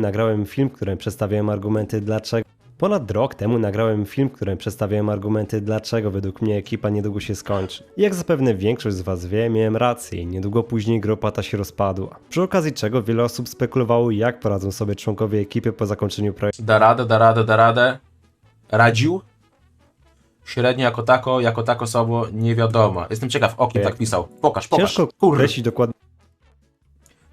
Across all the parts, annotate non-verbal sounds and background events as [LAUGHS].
nagrałem film, w którym przedstawiałem argumenty dlaczego. Ponad rok temu nagrałem film, w którym przedstawiałem argumenty dlaczego według mnie ekipa niedługo się skończy. I Jak zapewne większość z was wie, miałem rację i niedługo później grupa ta się rozpadła. Przy okazji czego wiele osób spekuluwało jak poradzą sobie członkowie ekipy po zakończeniu projektu. Da radę, da radę, da radę. Radził? Średnio jako tako, jako tako słowo nie wiadomo. Jestem ciekaw, o kim tak pisał. Pokaż, pokaż. Ciężko Kurde, określić dokładnie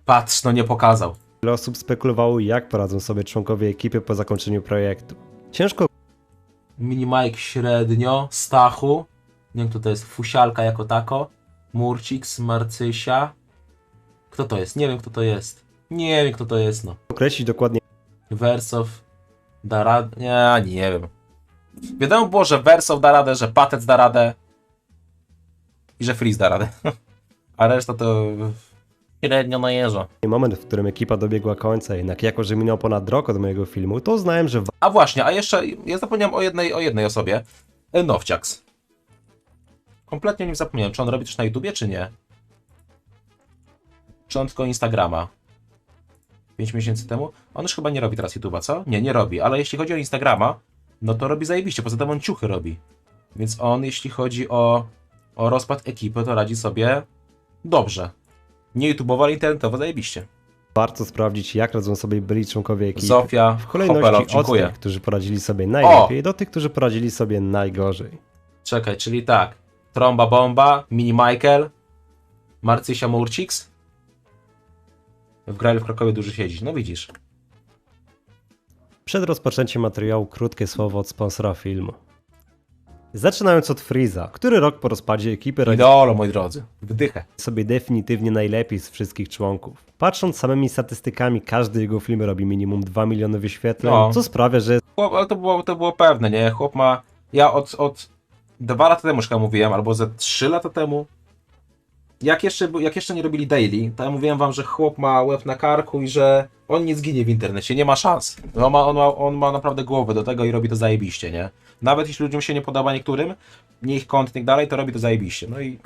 patrz, no nie pokazał. Wiele osób spekuluwało, jak poradzą sobie członkowie ekipy po zakończeniu projektu. Ciężko Minimajk średnio, Stachu. Nie wiem kto to jest, Fusialka jako tako. Murcix, Marcysia. Kto to jest? Nie wiem kto to jest. Nie wiem kto to jest, no. określić dokładnie, Wersow da radę. Nie, nie wiem. Wiadomo było, że Wersow da radę, że Patec da radę i że Freeze da radę. [LAUGHS] A reszta to średnio na jeżo. moment, w którym ekipa dobiegła końca, jednak jako, że minął ponad rok od mojego filmu, to uznałem, że A właśnie, a jeszcze ja zapomniałem o jednej, o jednej osobie. E, Nowciaks. Kompletnie o nim zapomniałem. Czy on robi coś na YouTubie, czy nie? Czy on tylko Instagrama? 5 miesięcy temu? On już chyba nie robi teraz YouTube'a, co? Nie, nie robi, ale jeśli chodzi o Instagrama, no to robi zajebiście. Poza tym on ciuchy robi. Więc on, jeśli chodzi o, o rozpad ekipy, to radzi sobie dobrze. Nie YouTube'owo, ale internetowo zajebiście. warto sprawdzić, jak radzą sobie byli członkowie ekipy. Zofia, w kolejności Hopelo, od dziękuję. tych, którzy poradzili sobie najlepiej, do tych, którzy poradzili sobie najgorzej. Czekaj, czyli tak. Tromba Bomba, Mini Michael, Marcysia Murciks. W Graju w Krakowie duży siedzieć. No widzisz. Przed rozpoczęciem materiału krótkie słowo od sponsora filmu. Zaczynając od Freeza, który rok po rozpadzie ekipy radzi Idolo, moi drodzy. Wdychę. sobie definitywnie najlepiej z wszystkich członków. Patrząc samymi statystykami, każdy jego film robi minimum 2 miliony wyświetleń, No. co sprawia, że Chłop, ale to było, to było pewne, nie? Chłop ma... Ja od, od dwa lata temu już chyba mówiłem, albo ze trzy lata temu, jak jeszcze, jak jeszcze nie robili daily, to ja mówiłem wam, że chłop ma łeb na karku i że on nie zginie w internecie, nie ma szans. On ma, on ma, on ma naprawdę głowę do tego i robi to zajebiście, nie? Nawet jeśli ludziom się nie podoba niektórym, nie ich kont i tak dalej, to robi to zajebiście. No i...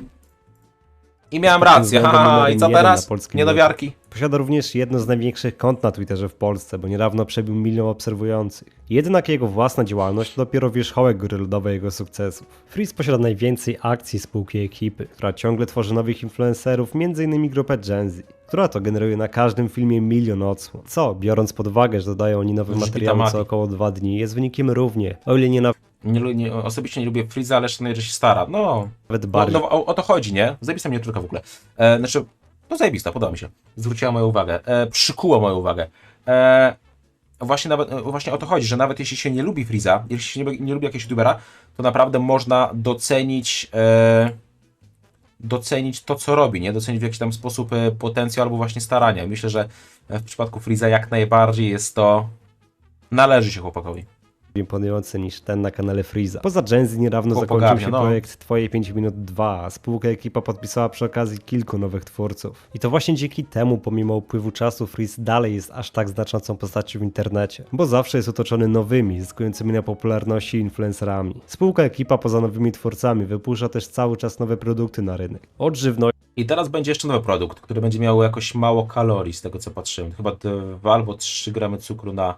I miałem rację, haha, i co teraz? na Niedowiarki. posiada również jedno z największych kont na Twitterze w Polsce, bo niedawno przebił milion obserwujących. Jednak jego własna działalność to dopiero wierzchołek góry lodowej jego sukcesów. Freeze posiada najwięcej akcji spółki ekipy, która ciągle tworzy nowych influencerów, m.in. grupę Gen Z, która to generuje na każdym filmie milion odsłon. Co, biorąc pod uwagę, że dodają oni nowe materiały Mati. co około dwa dni, jest wynikiem równie, o ile nie Nie, nie, osobiście nie lubię Freeza, ale szanuję, że się stara. No, nawet No, bardziej. no, o, o to chodzi, nie? Zajebista miniaturka w ogóle. E, znaczy, no zajebista, podoba mi się. Zwróciła moją uwagę. E, przykuła moją uwagę. E, właśnie, nawet, e, właśnie o to chodzi, że nawet jeśli się nie lubi Freeza, jeśli się nie, nie lubi jakiegoś youtubera, to naprawdę można docenić e, docenić to, co robi, nie? Docenić w jakiś tam sposób e, potencjał albo właśnie starania. Myślę, że w przypadku Freeza jak najbardziej jest to... Należy się chłopakowi. Imponujący niż ten na kanale Freeza. Poza Gen Z niedawno zakończył pogarnia, się no. projekt Twoje 5 minut 2, a spółka ekipa podpisała przy okazji kilku nowych twórców. I to właśnie dzięki temu, pomimo upływu czasu, Freeze dalej jest aż tak znaczącą postacią w internecie, bo zawsze jest otoczony nowymi, zyskującymi na popularności influencerami. Spółka ekipa poza nowymi twórcami wypuszcza też cały czas nowe produkty na rynek. Od żywności I teraz będzie jeszcze nowy produkt, który będzie miał jakoś mało kalorii, z tego co patrzyłem. Chyba 2 albo 3 gramy cukru na.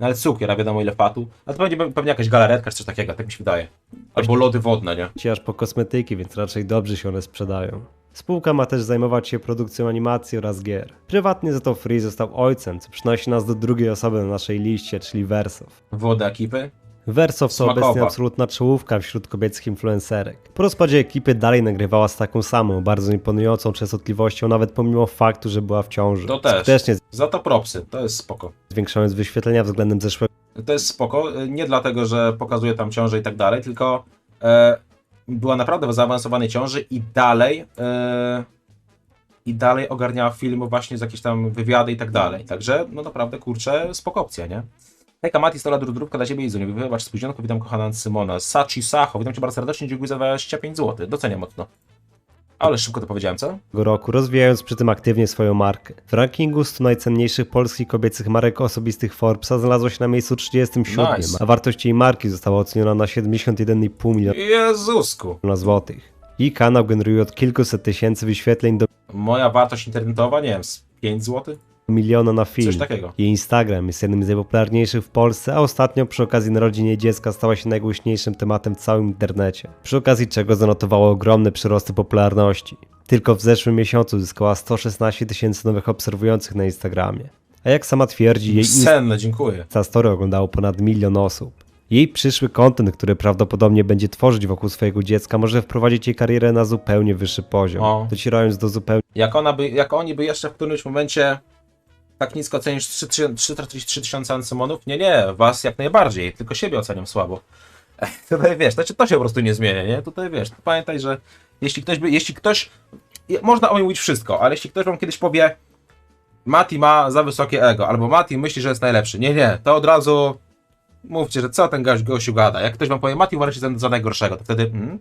No ale cukier, a wiadomo ile fatu. A to będzie pewnie jakaś galaretka czy coś takiego, tak mi się wydaje. Albo lody wodne, nie? aż po kosmetyki, więc raczej dobrze się one sprzedają. Spółka ma też zajmować się produkcją animacji oraz gier. Prywatnie za to Free został ojcem, co przynosi nas do drugiej osoby na naszej liście, czyli Wersow. Wodę ekipy. Wersow to Smakowa. obecnie absolutna czołówka wśród kobiecych influencerek. Po rozpadzie ekipy dalej nagrywała z taką samą, bardzo imponującą częstotliwością, nawet pomimo faktu, że była w ciąży. To też. Skutecznie Za to propsy, to jest spoko. zwiększając wyświetlenia względem zeszłego To jest spoko, nie dlatego, że pokazuje tam ciążę i tak dalej, tylko e, była naprawdę w zaawansowanej ciąży i dalej e, i dalej ogarniała film właśnie z jakieś tam wywiady i tak dalej. Także, no naprawdę, kurczę, spoko opcja, nie? Hejka, Mati, stola drudrówka dla Ciebie i Zuni. Wybacz spóźnionko, witam kochana Symona. Sachi Sacho, witam Cię bardzo serdecznie, dziękuję za 25 zł. Doceniam mocno. Ale szybko to powiedziałem, co? roku, rozwijając przy tym aktywnie swoją markę. W rankingu 100 najcenniejszych polskich kobiecych marek osobistych Forbesa znalazło się na miejscu 37, Nice. a wartość jej marki została oceniona na 71,5 miliona Jezusku. złotych. I kanał generuje od kilkuset tysięcy wyświetleń do Moja wartość internetowa, nie wiem, z 5 zł? Miliona na film. Coś takiego. Jej Instagram jest jednym z najpopularniejszych w Polsce, a ostatnio przy okazji narodzin jej dziecka stała się najgłośniejszym tematem w całym internecie. Przy okazji czego zanotowało ogromne przyrosty popularności. Tylko w zeszłym miesiącu zyskała 116 tysięcy nowych obserwujących na Instagramie. A jak sama twierdzi, jej Senne, dziękuję. Insta Story oglądało ponad milion osób. Jej przyszły content, który prawdopodobnie będzie tworzyć wokół swojego dziecka, może wprowadzić jej karierę na zupełnie wyższy poziom, O. docierając do zupełnie Jak, ona by, jak oni by jeszcze w którymś momencie tak nisko ocenisz 3 tysiące ancymonów? Nie, nie, was jak najbardziej, tylko siebie oceniam słabo. [LAUGHS] Tutaj wiesz, znaczy to się po prostu nie zmienia, nie? Tutaj wiesz, pamiętaj, że jeśli ktoś by, jeśli ktoś, można o nim mówić wszystko, ale jeśli ktoś wam kiedyś powie Mati ma za wysokie ego, albo Mati myśli, że jest najlepszy. Nie, nie, to od razu mówcie, że co ten gościu gada. Jak ktoś wam powie Mati uważa się za, za najgorszego, to wtedy mm,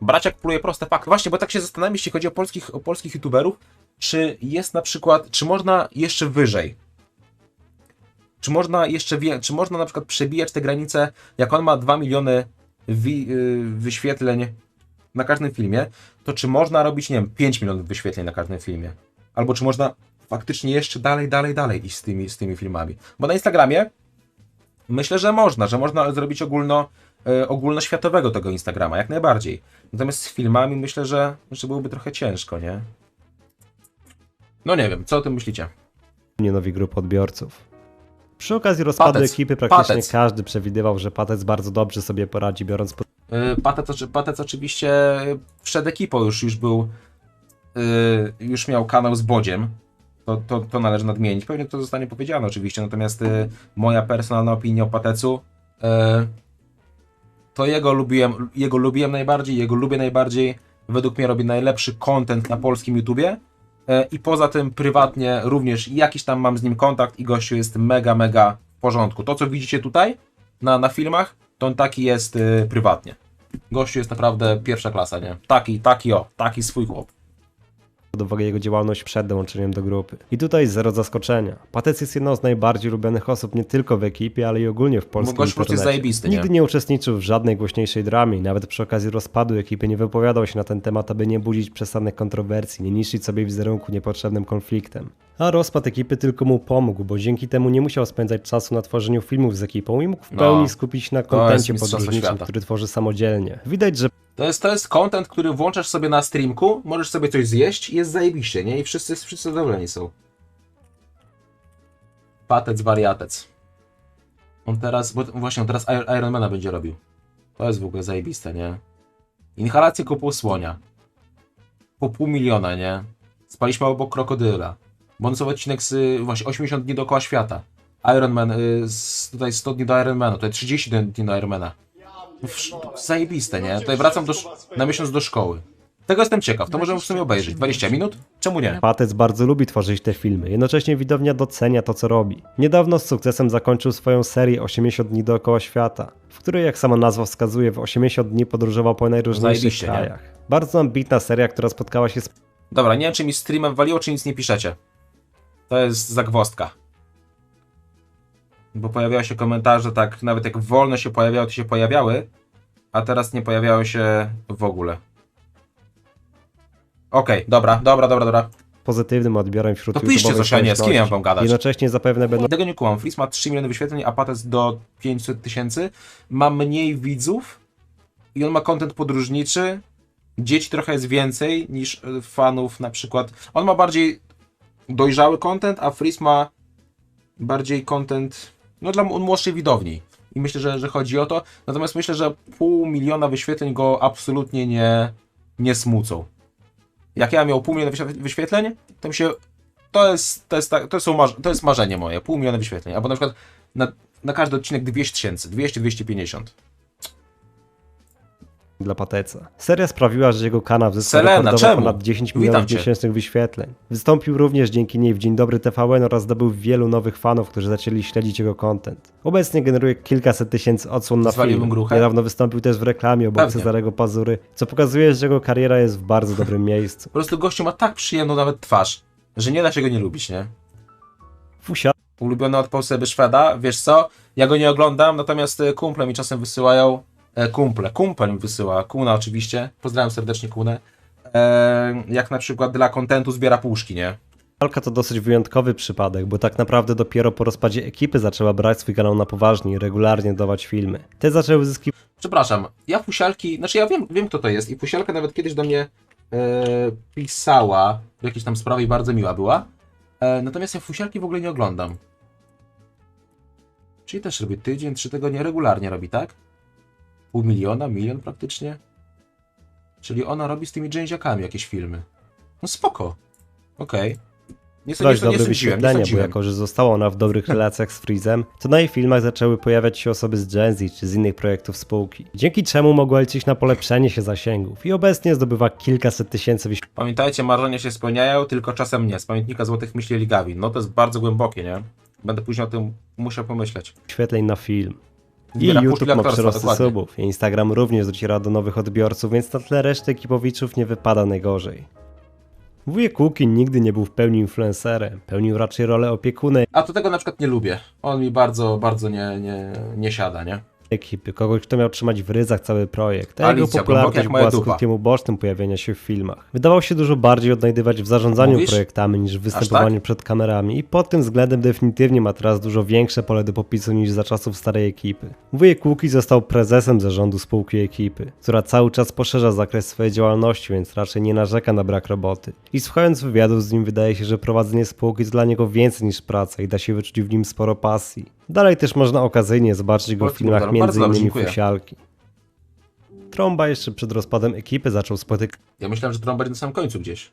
braciak pluje proste fakty. Właśnie, bo tak się zastanawiam, jeśli chodzi o polskich, o polskich youtuberów, czy jest na przykład, czy można jeszcze wyżej? Czy można jeszcze czy można na przykład przebijać te granice, jak on ma 2 miliony wi, y, wyświetleń na każdym filmie, to czy można robić, nie wiem, 5 milionów wyświetleń na każdym filmie? Albo czy można faktycznie jeszcze dalej, dalej, dalej iść z tymi, z tymi filmami? Bo na Instagramie myślę, że można, że można zrobić ogólno, y, ogólnoświatowego tego Instagrama, jak najbardziej. Natomiast z filmami myślę, że, że byłoby trochę ciężko, nie? No nie wiem, co o tym myślicie? nowi grup odbiorców. Przy okazji rozpadu Patec. ekipy praktycznie Patec. każdy przewidywał, że Patec bardzo dobrze sobie poradzi, biorąc pod Y, Patec, oczy- Patec oczywiście przed ekipą już, już był, y, już miał kanał z Bodziem. To, to, to należy nadmienić. Pewnie to zostanie powiedziane oczywiście, natomiast y, moja personalna opinia o Patecu to jego lubiłem, jego lubiłem najbardziej, jego lubię najbardziej. Według mnie robi najlepszy content na polskim YouTubie. E, I poza tym prywatnie również jakiś tam mam z nim kontakt i gościu jest mega, mega w porządku. To co widzicie tutaj na, na filmach, to on taki jest y, prywatnie. Gościu jest naprawdę pierwsza klasa, nie? Taki, taki o, taki swój chłop. Uwagę jego działalność przed dołączeniem do grupy. I tutaj zero zaskoczenia. Patec jest jedną z najbardziej lubianych osób nie tylko w ekipie, ale i ogólnie w polskim gość internecie. zajebisty, nie? Nigdy nie uczestniczył w żadnej głośniejszej dramie nawet przy okazji rozpadu ekipy nie wypowiadał się na ten temat, aby nie budzić przesadnych kontrowersji, nie niszczyć sobie wizerunku niepotrzebnym konfliktem. A rozpad ekipy tylko mu pomógł, bo dzięki temu nie musiał spędzać czasu na tworzeniu filmów z ekipą i mógł w No, pełni skupić się na kontencie podróżniczym, który tworzy samodzielnie. Widać, że To jest, to jest content, który włączasz sobie na streamku, możesz sobie coś zjeść i jest zajebiście, nie? I wszyscy, wszyscy zadowoleni są. Patec, wariatec. On teraz, bo właśnie on teraz Ir- Ironmana będzie robił. To jest w ogóle zajebiste, nie? Inhalację kopuł słonia. Po pół miliona, nie? Spaliśmy obok krokodyla. Bonusowy odcinek z właśnie 80 dni dookoła świata. Ironman, y, tutaj 100 dni do Ironmana, tutaj 30 dni do Ironmana. Wsz- Zajebiste, nie? Tutaj wracam do, na miesiąc do szkoły. Tego jestem ciekaw, to możemy w sumie obejrzeć. 20 minut? Czemu nie? Patec bardzo lubi tworzyć te filmy, jednocześnie widownia docenia to, co robi. Niedawno z sukcesem zakończył swoją serię 80 dni dookoła świata, w której, jak sama nazwa wskazuje, w 80 dni podróżował po najróżniejszych Zajebiście, nie? krajach. Bardzo ambitna seria, która spotkała się z Dobra, nie wiem czy mi streamem waliło, czy nic nie piszecie. To jest zagwozdka. Bo pojawiały się komentarze, tak nawet jak wolno się pojawiały, to się pojawiały, a teraz nie pojawiały się w ogóle. Okej, dobra, dobra, dobra, dobra. pozytywnym odbiorem wśród To piszcie YouTube'owej coś, a nie, z kim ja mam gadać? Jednocześnie zapewne będą Tego nie kumam. Fris ma 3 miliony wyświetleń, a Patec do 500 tysięcy. Ma mniej widzów i on ma content podróżniczy. Dzieci trochę jest więcej niż e, fanów na przykład. On ma bardziej dojrzały content, a Fris ma bardziej content no dla młodszej widowni. I myślę, że, że chodzi o to. Natomiast myślę, że pół miliona wyświetleń go absolutnie nie, nie smucą. Jak ja miał pół miliona wyświe- wyświetleń, to mi się to jest, to jest, to są marz, to jest marzenie moje, pół miliona wyświetleń, albo na przykład na, na każdy odcinek 200 tysięcy, 200-250. Dla Pateca. Seria sprawiła, że jego kanał zyskał rekordowo ponad 10 Witam milionów miesięcznych wyświetleń. Wystąpił również dzięki niej w Dzień Dobry TVN oraz zdobył wielu nowych fanów, którzy zaczęli śledzić jego content. Obecnie generuje kilkaset tysięcy odsłon na Zwaliłbym film. gruchę? Niedawno wystąpił też w reklamie obok Pewnie. Cezarego Pazury, co pokazuje, że jego kariera jest w bardzo dobrym [LAUGHS] miejscu. Po prostu gościu ma tak przyjemną nawet twarz, że nie da się go nie lubić, nie? Fusia Ulubiony odpał sobie Szweda, wiesz co? Ja go nie oglądam, natomiast e, kumple mi czasem wysyłają, kumple, kumpel mi wysyła, Kuna oczywiście, pozdrawiam serdecznie Kunę, e, jak na przykład dla kontentu zbiera puszki, nie? Walka to dosyć wyjątkowy przypadek, bo tak naprawdę dopiero po rozpadzie ekipy zaczęła brać swój kanał na poważnie i regularnie dawać filmy. Te zaczęły zyskiwać Przepraszam, ja Fusialki, znaczy ja wiem, wiem kto to jest i Fusialka nawet kiedyś do mnie e, pisała w jakiejś tam sprawie i bardzo miła była. E, natomiast ja Fusialki w ogóle nie oglądam. Czyli też robi tydzień, trzy tygodnie regularnie robi, tak? Pół miliona, milion praktycznie. Czyli ona robi z tymi dżęziakami jakieś filmy. No spoko. Okej. Nie, nie, dość dobre sądziłem, nie wyświetlenia, bo jako, że została ona w dobrych relacjach z Freezem, to na jej filmach zaczęły pojawiać się osoby z Gen Z czy z innych projektów spółki. Dzięki czemu mogła liczyć na polepszenie się zasięgów i obecnie zdobywa kilkaset tysięcy Pamiętajcie, marzenia się spełniają, tylko czasem nie. Z pamiętnika Złotych Myśli Ligawin. No to jest bardzo głębokie, nie? Będę później o tym musiał pomyśleć. wyświetleń na film. I YouTube ma dokładnie. subów, Instagram również dociera do nowych odbiorców, więc na tle reszty ekipowiczów nie wypada najgorzej. Wujek Kuki nigdy nie był w pełni influencerem, pełnił raczej rolę opiekuna A to tego na przykład nie lubię. On mi bardzo, bardzo nie, nie, nie siada, nie? Ekipy, kogoś, kto miał trzymać w ryzach cały projekt, a jego popularność była skutkiem ubocznym pojawienia się w filmach. Wydawał się dużo bardziej odnajdywać w zarządzaniu Mówisz? projektami niż w występowaniu przed kamerami i pod tym względem definitywnie ma teraz dużo większe pole do popisu niż za czasów starej ekipy. Wujek Łuki został prezesem zarządu spółki ekipy, która cały czas poszerza zakres swojej działalności, więc raczej nie narzeka na brak roboty. I słuchając wywiadów z nim wydaje się, że prowadzenie spółki to dla niego więcej niż praca i da się wyczuć w nim sporo pasji. Dalej też można okazyjnie zobaczyć go w filmach m.in. Fusialki. Trąba jeszcze przed rozpadem ekipy zaczął spotykać Ja myślałem, że trąba będzie na samym końcu gdzieś.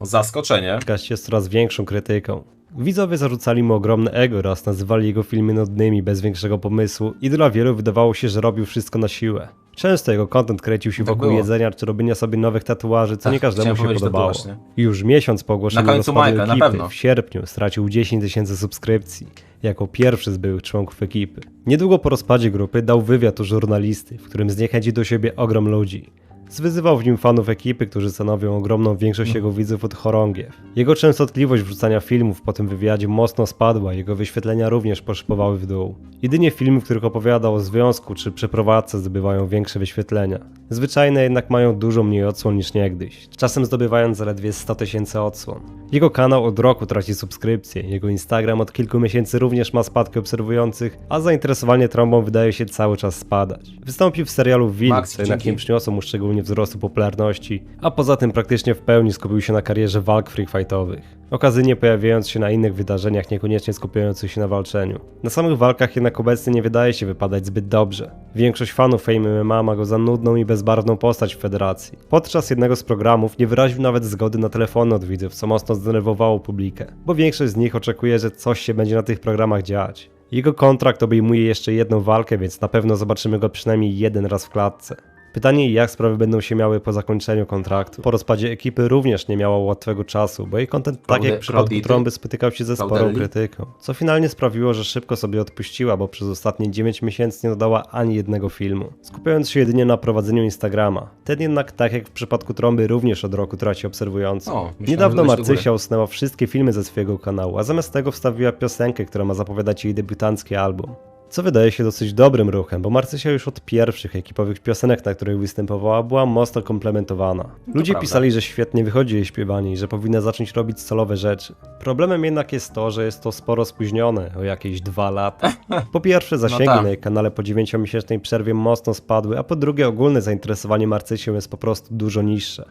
Zaskoczenie. się z coraz większą krytyką. Widzowie zarzucali mu ogromne ego oraz nazywali jego filmy nudnymi, bez większego pomysłu i dla wielu wydawało się, że robił wszystko na siłę. Często jego content kręcił się Tak wokół było. jedzenia czy robienia sobie nowych tatuaży, co Ach, nie każdemu się podobało. Już miesiąc po ogłoszeniu Na Majka, na ekipy, pewno. w sierpniu stracił 10 tysięcy subskrypcji, jako pierwszy z byłych członków ekipy. Niedługo po rozpadzie grupy dał wywiad u żurnalisty, w którym zniechęcił do siebie ogrom ludzi. Zwyzywał w nim fanów ekipy, którzy stanowią ogromną większość No. jego widzów od chorągiew. Jego częstotliwość wrzucania filmów po tym wywiadzie mocno spadła, jego wyświetlenia również poszybowały w dół. Jedynie filmy, w których opowiadał o związku czy przeprowadzce zdobywają większe wyświetlenia. Zwyczajne jednak mają dużo mniej odsłon niż niegdyś, czasem zdobywając zaledwie 100 tysięcy odsłon. Jego kanał od roku traci subskrypcje, jego Instagram od kilku miesięcy również ma spadki obserwujących, a zainteresowanie trąbą wydaje się cały czas spadać. Wystąpił w serialu Wilk, co jednak nie przyniosło mu szczególnie wzrostu popularności, a poza tym praktycznie w pełni skupił się na karierze walk free fightowych. Okazyjnie pojawiając się na innych wydarzeniach, niekoniecznie skupiających się na walczeniu. Na samych walkach jednak obecnie nie wydaje się wypadać zbyt dobrze. Większość fanów Fame MMA ma go za nudną i bezbarwną postać w federacji. Podczas jednego z programów nie wyraził nawet zgody na telefony od widzów, co mocno zdenerwowało publikę, bo większość z nich oczekuje, że coś się będzie na tych programach dziać. Jego kontrakt obejmuje jeszcze jedną walkę, więc na pewno zobaczymy go przynajmniej jeden raz w klatce. Pytanie jak sprawy będą się miały po zakończeniu kontraktu. Po rozpadzie ekipy również nie miała łatwego czasu, bo jej content tak jak w przypadku Claudity? Trąby spotykał się ze sporą Claudelli? krytyką, co finalnie sprawiło, że szybko sobie odpuściła, bo przez ostatnie 9 miesięcy nie dodała ani jednego filmu, skupiając się jedynie na prowadzeniu Instagrama. Ten jednak tak jak w przypadku Trąby również od roku traci obserwujących. O, myślałem, Niedawno. Marcysia usunęła wszystkie filmy ze swojego kanału, a zamiast tego wstawiła piosenkę, która ma zapowiadać jej debiutancki album. Co wydaje się dosyć dobrym ruchem, bo Marcysia już od pierwszych ekipowych piosenek, na których występowała, była mocno komplementowana. Ludzie prawda. pisali, że świetnie wychodzi jej śpiewanie i że powinna zacząć robić solowe rzeczy. Problemem jednak jest to, że jest to sporo spóźnione, o jakieś dwa lata. [LAUGHS] Po pierwsze, zasięgi tak. na jej kanale po 9-miesięcznej przerwie mocno spadły, a po drugie, ogólne zainteresowanie Marcysią jest po prostu dużo niższe.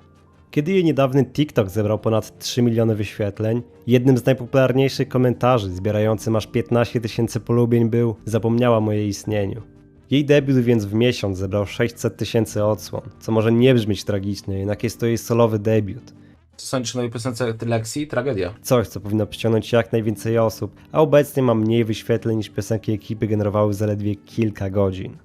Kiedy jej niedawny TikTok zebrał ponad 3 miliony wyświetleń, jednym z najpopularniejszych komentarzy, zbierającym aż 15 tysięcy polubień był Zapomniała o jej istnieniu. Jej debiut więc w miesiąc zebrał 600 tysięcy odsłon, co może nie brzmieć tragicznie, jednak jest to jej solowy debiut. Co sądzisz o nowej piosence Lexi? Tragedia. Coś, co powinno przyciągnąć jak najwięcej osób, a obecnie ma mniej wyświetleń niż piosenki ekipy generowały zaledwie kilka godzin.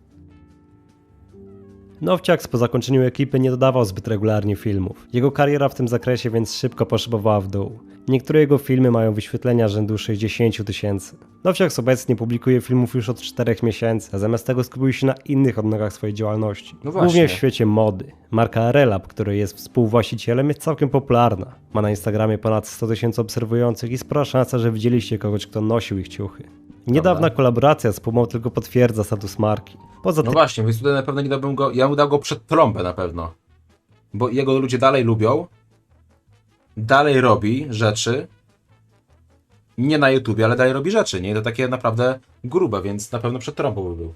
Nowciak po zakończeniu ekipy nie dodawał zbyt regularnie filmów. Jego kariera w tym zakresie więc szybko poszybowała w dół. Niektóre jego filmy mają wyświetlenia rzędu 60 tysięcy. Nowciak obecnie publikuje filmów już od 4 miesięcy, a zamiast tego skupił się na innych odnogach swojej działalności. No. Głównie w świecie mody. Marka Relab, który jest współwłaścicielem, jest całkiem popularna. Ma na Instagramie ponad 100 tysięcy obserwujących i spora szansa, że widzieliście kogoś, kto nosił ich ciuchy. Niedawna kolaboracja z Pumą tylko potwierdza status marki. Poza No tym właśnie, więc tutaj na pewno nie dałbym go. Ja bym dał go przed trąbę na pewno. Bo jego ludzie dalej lubią. dalej robi rzeczy, nie na YouTubie, ale dalej robi rzeczy, nie? I to takie naprawdę grube, więc na pewno przed trąbą by był.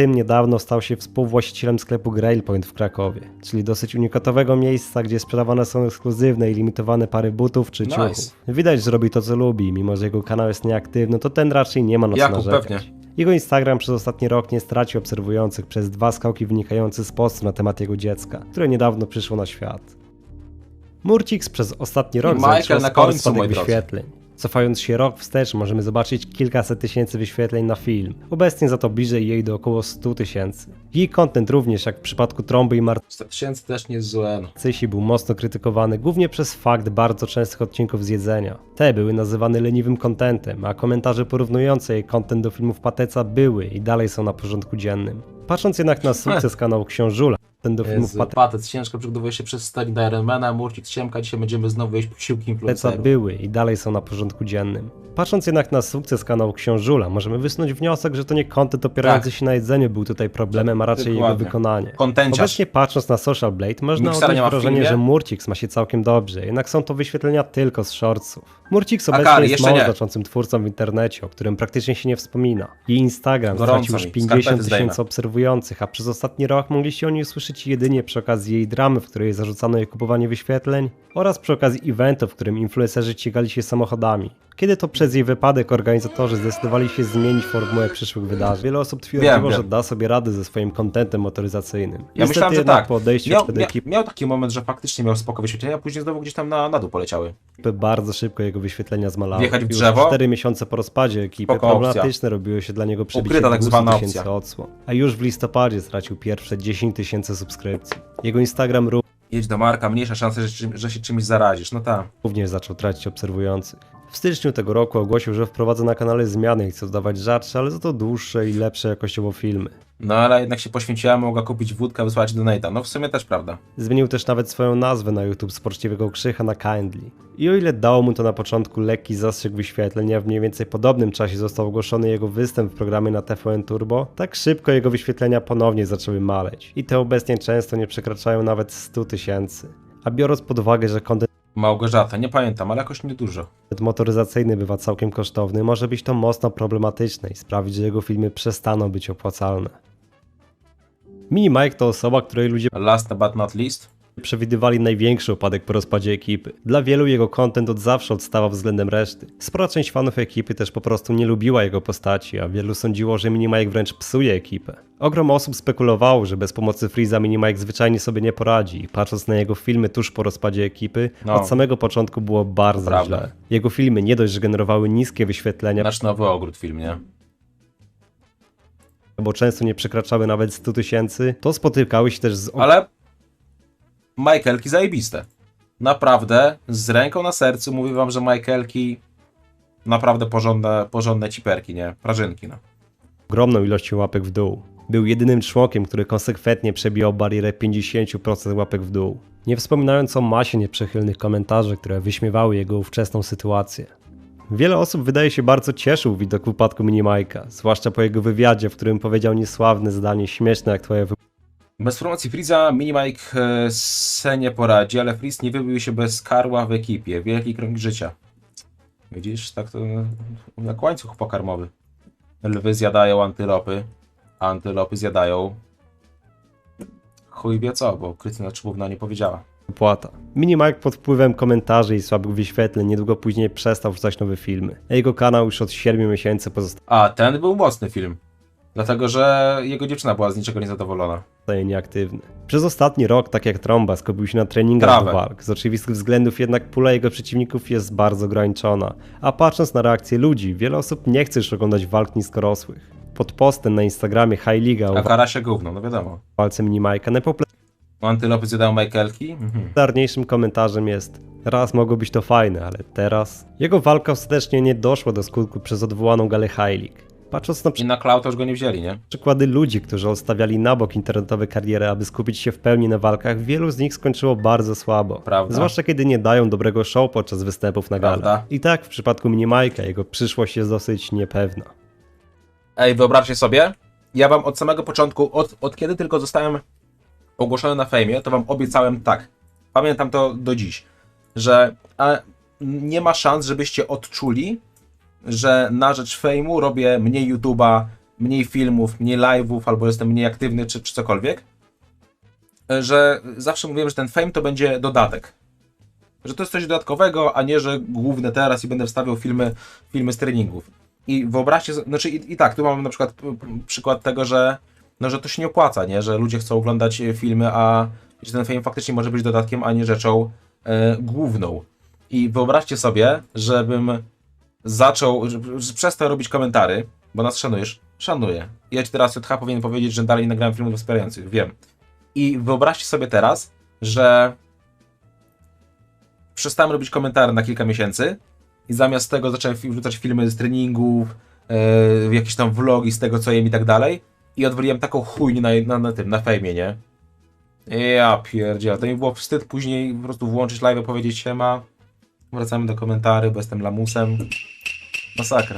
Tym niedawno stał się współwłaścicielem sklepu Grailpoint w Krakowie, czyli dosyć unikatowego miejsca, gdzie sprzedawane są ekskluzywne i limitowane pary butów czy Nice. ciuchów. Widać, że robi to co lubi, mimo że jego kanał jest nieaktywny, to ten raczej nie ma na co Jakub, narzekać. pewnie. Jego Instagram przez ostatni rok nie stracił obserwujących przez dwa skałki wynikające z postu na temat jego dziecka, które niedawno przyszło na świat. Murcix przez ostatni rok zatrzymał spadek wyświetleń. Cofając się rok wstecz, możemy zobaczyć kilkaset tysięcy wyświetleń na film. Obecnie za to bliżej jej do około 100 tysięcy. Jej content również, jak w przypadku Trąby i 100 tysięcy też nie jest złe, no. Marcysi, był mocno krytykowany, głównie przez fakt bardzo częstych odcinków z jedzenia. Te były nazywane leniwym contentem, a komentarze porównujące jej content do filmów Pateca były i dalej są na porządku dziennym. Patrząc jednak na sukces [LAUGHS] kanału Książula, ten do filmów Jezu, Pateca Patec ciężko przygotowuje się przez stary do Ironmana, Murcik Siemka, dzisiaj będziemy znowu jeść posiłki influencerów. były i dalej są na porządku dziennym. Patrząc jednak na sukces kanału Książula, możemy wysnuć wniosek, że to nie content opierający Tak. się na jedzeniu był tutaj problemem, a raczej jego Dokładnie. wykonanie. Kontenciarz. Obecnie patrząc na Social Blade, można Miksera nie odnieść wrażenie, że Murcix ma się całkiem dobrze, jednak są to wyświetlenia tylko z shortsów. Murcix A obecnie jest mało nie. znaczącym twórcą w internecie, o którym praktycznie się nie wspomina. Jej Instagram Gorąco stracił już mi, 50 skarpety zdejmę. tysięcy obserwujących, a przez ostatni rok mogliście o niej usłyszeć jedynie przy okazji jej dramy, w której zarzucano jej kupowanie wyświetleń oraz przy okazji eventu, w którym influencerzy ścigali się samochodami. Kiedy to przez jej wypadek organizatorzy zdecydowali się zmienić formułę przyszłych wydarzeń. Wiele osób twierdziło, Wiem, wiem. że da sobie radę ze swoim kontentem motoryzacyjnym. Ja Niestety myślałem, że tak. po odejściu Miał, ekipy miał taki moment, że faktycznie miał spoko wyświetlenia, a później znowu gdzieś tam na, na dół poleciały. bardzo szybko jego wyświetlenia zmalały. Wjechać w Już drzewo? 4 miesiące po rozpadzie ekipy Spoko opcja. problematyczne robiło się dla niego przebicie Ukryta tak 200 zwana tysięcy opcja. odsłon. A już w listopadzie stracił pierwsze 10 tysięcy subskrypcji. Jego Instagram Jedź do Marka, mniejsza szansa, że, że się czymś zarazisz. No tak. również zaczął tracić obserwujących. W styczniu tego roku ogłosił, że wprowadza na kanale zmiany i chce dodawać rzadsze, ale za to dłuższe i lepsze jakościowo filmy. No ale jednak się poświęciła, mogła kupić wódkę, wysłać do Nate'a. No w sumie też prawda. Zmienił też nawet swoją nazwę na YouTube z poczciwego krzycha na Kindly. I o ile dało mu to na początku lekki zastrzyk wyświetlenia, w mniej więcej podobnym czasie został ogłoszony jego występ w programie na TVN Turbo, tak szybko jego wyświetlenia ponownie zaczęły maleć. I te obecnie często nie przekraczają nawet 100 tysięcy. A biorąc pod uwagę, że kontent Małgorzata, nie pamiętam, ale jakoś niedużo. motoryzacyjny bywa całkiem kosztowny, może być to mocno problematyczne i sprawić, że jego filmy przestaną być opłacalne. Mini Mike to osoba, której ludzie Last but not least. Przewidywali największy upadek po rozpadzie ekipy. Dla wielu jego content od zawsze odstawał względem reszty. Spora część fanów ekipy też po prostu nie lubiła jego postaci, a wielu sądziło, że Minimike wręcz psuje ekipę. Ogrom osób spekulowało, że bez pomocy Freeza Minimike zwyczajnie sobie nie poradzi i patrząc na jego filmy tuż po rozpadzie ekipy, No. od samego początku było bardzo Prawda. źle. Jego filmy nie dość, że generowały niskie wyświetlenia, Nasz nowy ogród film, nie? bo często nie przekraczały nawet 100 tysięcy, to spotykały się też z Ale Michaelki zajebiste. Naprawdę, z ręką na sercu mówię wam, że Michaelki naprawdę porządne, porządne ciperki, nie? Prażynki, no. ogromną ilością łapek w dół. Był jedynym członkiem, który konsekwentnie przebijał barierę 50% łapek w dół. Nie wspominając o masie nieprzychylnych komentarzy, które wyśmiewały jego ówczesną sytuację. Wiele osób wydaje się bardzo cieszył widok upadku Minimajka, zwłaszcza po jego wywiadzie, w którym powiedział niesławne zdanie śmieszne jak twoja Bez promocji Freeza Minimike e, se nie poradzi, ale Freeze nie wybił się bez Karła w ekipie. Wielki krąg życia. Widzisz, tak to jak łańcuch pokarmowy. Lwy zjadają antylopy, antylopy zjadają chuj wie co, bo Krystyna Czubówna nie powiedziała. wypłata. Minimike pod wpływem komentarzy i słabych wyświetleń niedługo później przestał wrzucać nowe filmy. Jego kanał już od 7 miesięcy pozostaje A, ten był mocny film. Dlatego, że jego dziewczyna była z niczego niezadowolona. nieaktywny. Przez ostatni rok, tak jak Tromba, skupił się na treningach Trawę. do walk. Z oczywistych względów jednak pula jego przeciwników jest bardzo ograniczona. A patrząc na reakcje ludzi, wiele osób nie chce już oglądać walk niskorosłych. Pod postem na Instagramie High Liga A o karasie gówno, no wiadomo. walce Minimajka Antylopy zjadają Michaelki? Mhm. najpopularniejszym komentarzem jest Raz mogło być to fajne, ale teraz... Jego walka ostatecznie nie doszła do skutku przez odwołaną galę High League. Patrząc na I na Cloud już go nie wzięli, nie? przykłady ludzi, którzy odstawiali na bok internetowe kariery, aby skupić się w pełni na walkach, wielu z nich skończyło bardzo słabo. Prawda. Zwłaszcza kiedy nie dają dobrego show podczas występów na galach. I tak w przypadku Minimajka jego przyszłość jest dosyć niepewna. Ej, wyobraźcie sobie, ja wam od samego początku, od, od kiedy tylko zostałem ogłoszony na fejmie, to wam obiecałem tak. Pamiętam to do dziś. że a, nie ma szans, żebyście odczuli, że na rzecz fejmu robię mniej YouTube'a, mniej filmów, mniej live'ów, albo jestem mniej aktywny, czy, czy cokolwiek. E, Że zawsze mówiłem, że ten fame to będzie dodatek. Że to jest coś dodatkowego, a nie, że główne teraz i będę wstawiał filmy, filmy z treningów. I wyobraźcie, znaczy i, i tak, tu mamy na przykład przykład tego, że, no, że to się nie opłaca, nie? że ludzie chcą oglądać e, filmy, a że ten film faktycznie może być dodatkiem, a nie rzeczą e, główną. I wyobraźcie sobie, żebym zaczął, przestał robić komentary, bo nas szanujesz. Szanuję. Ja ci teraz JH powinien powiedzieć, że dalej nagrałem filmów wspierających, wiem. I wyobraźcie sobie teraz, że przestałem robić komentary na kilka miesięcy i zamiast tego zacząłem wrzucać filmy z treningów, yy, jakieś tam vlogi z tego, co jem i tak dalej i odwaliłem taką chujnię na, na, na tym, na fejmie, nie? Ja pierdziel, to mi było wstyd później po prostu włączyć live, powiedzieć siema, wracamy do komentarzy, bo jestem lamusem. Massacra.